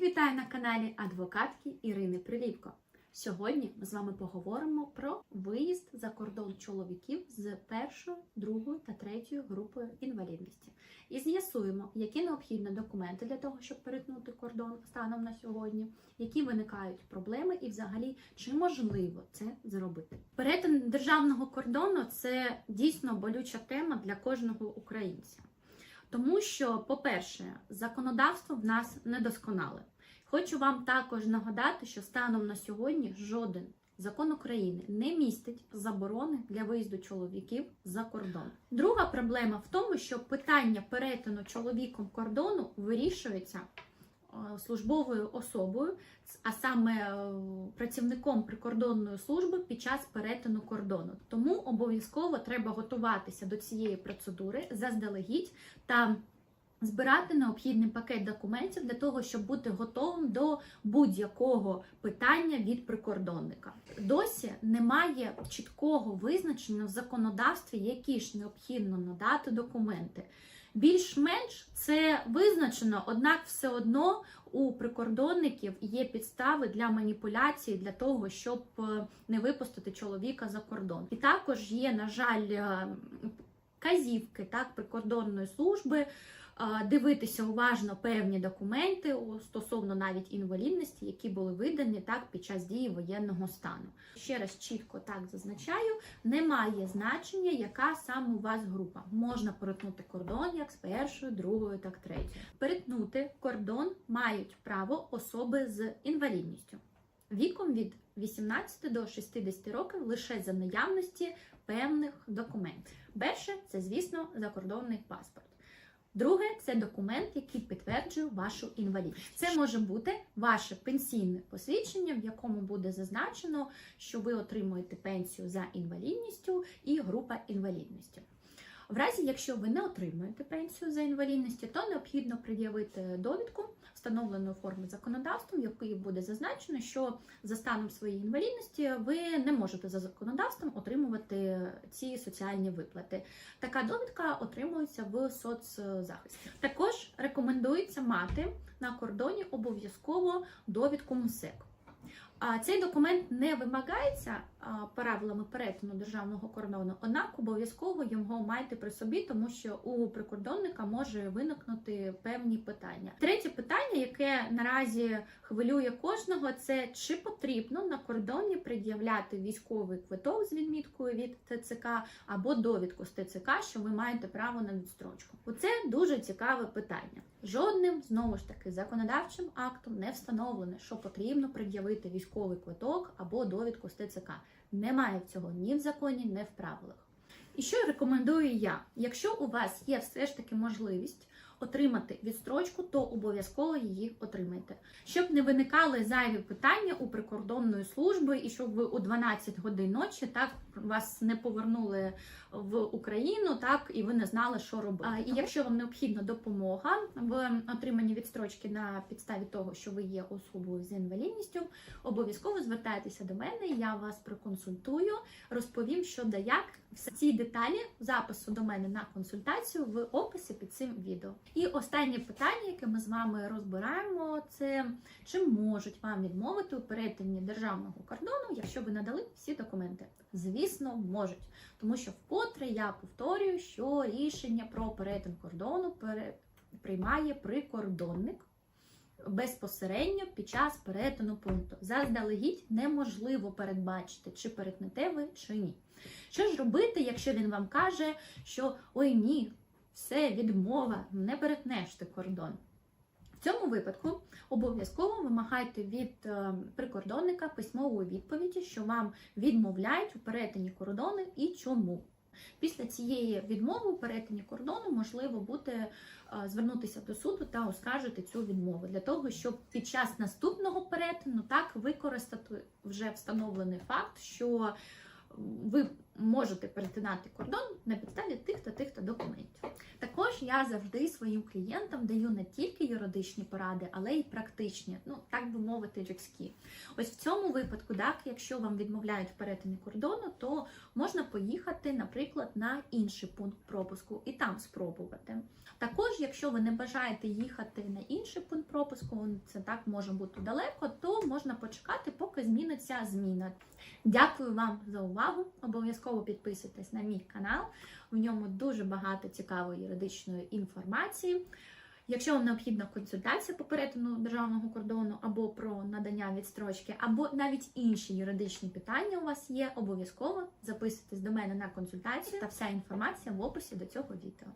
вітаю на каналі адвокатки Ірини Приліпко. Сьогодні ми з вами поговоримо про виїзд за кордон чоловіків з першою, другою та третьою групою інвалідності. І з'ясуємо, які необхідні документи для того, щоб перетнути кордон станом на сьогодні, які виникають проблеми, і взагалі чи можливо це зробити. Перетин державного кордону це дійсно болюча тема для кожного українця. Тому що, по-перше, законодавство в нас недосконале. Хочу вам також нагадати, що станом на сьогодні жоден закон України не містить заборони для виїзду чоловіків за кордон. Друга проблема в тому, що питання перетину чоловіком кордону вирішується е, службовою особою, а саме е, працівником прикордонної служби під час перетину кордону. Тому обов'язково треба готуватися до цієї процедури заздалегідь та збирати необхідний пакет документів для того, щоб бути готовим до будь-якого питання від прикордонника. Досі немає чіткого визначення в законодавстві, які ж необхідно надати документи. Більш-менш це визначено, однак все одно у прикордонників є підстави для маніпуляції для того, щоб е, не випустити чоловіка за кордон. І також є, на жаль, е, казівки так прикордонної служби. Дивитися уважно певні документи стосовно навіть інвалідності, які були видані так під час дії воєнного стану. Ще раз чітко так зазначаю, немає значення, яка саме у вас група. Можна перетнути кордон як з першою, другою, так третьою. Перетнути кордон мають право особи з інвалідністю віком від 18 до 60 років лише за наявності певних документів. Перше це, звісно, закордонний паспорт. Друге це документ, який підтверджує вашу інвалідність. Це може бути ваше пенсійне посвідчення, в якому буде зазначено, що ви отримуєте пенсію за інвалідністю і група інвалідності. В разі, якщо ви не отримуєте пенсію за інвалідністю, то необхідно пред'явити довідку встановленої форми законодавством, в якій буде зазначено, що за станом своєї інвалідності ви не можете за законодавством отримувати ці соціальні виплати. Така довідка отримується в соцзахисті. Також рекомендується мати на кордоні обов'язково довідку МСЕК. А Цей документ не вимагається правилами перетину державного кордону, однак обов'язково його майте при собі, тому що у прикордонника може виникнути певні питання. Третє питання, яке наразі хвилює кожного, це чи потрібно на кордоні пред'являти військовий квиток з відміткою від ТЦК або довідку з ТЦК, що ви маєте право на відстрочку. Оце дуже цікаве питання. Жодним знову ж таки законодавчим актом не встановлено, що потрібно пред'явити військовий квиток або довідку з ТЦК. Немає цього ні в законі, ні в правилах. І що рекомендую я? Якщо у вас є все ж таки можливість отримати відстрочку, то обов'язково її отримайте. Щоб не виникали зайві питання у прикордонної служби, і щоб ви у 12 годин ночі так вас не повернули в Україну, так і ви не знали, що робити. А, І якщо вам необхідна допомога в отриманні відстрочки на підставі того, що ви є особою з інвалідністю, обов'язково звертайтеся до мене. Я вас проконсультую, розповім, що да як. Всі деталі запису до мене на консультацію в описі під цим відео. І останнє питання, яке ми з вами розбираємо, це чи можуть вам відмовити у перетині державного кордону, якщо ви надали всі документи? Звісно, можуть, тому що вкотре я повторюю, що рішення про перетин кордону приймає прикордонник. Безпосередньо під час перетину пункту заздалегідь неможливо передбачити, чи перетнете ви чи ні. Що ж робити, якщо він вам каже, що ой ні, все, відмова, не перетнеш ти кордон. В цьому випадку обов'язково вимагайте від е, прикордонника письмової відповіді, що вам відмовляють у перетині кордону і чому. Після цієї відмови у перетині кордону можливо буде звернутися до суду та оскаржити цю відмову для того, щоб під час наступного перетину так використати вже встановлений факт, що ви можете перетинати кордон на підставі тих та тих та документів. Також я завжди своїм клієнтам даю не тільки юридичні поради, але й практичні, ну так би мовити, людські. Ось в цьому випадку, так, якщо вам відмовляють перетині кордону, то можна поїхати, наприклад, на інший пункт пропуску і там спробувати. Також, якщо ви не бажаєте їхати на інший пункт пропуску, це так може бути далеко, то можна почекати, поки зміниться зміна. Дякую вам за увагу. Обов'язково підписуйтесь на мій канал. В ньому дуже багато цікавої юридичної інформації. Якщо вам необхідна консультація по перетину державного кордону або про надання відстрочки, або навіть інші юридичні питання у вас є, обов'язково записуйтесь до мене на консультацію та вся інформація в описі до цього відео.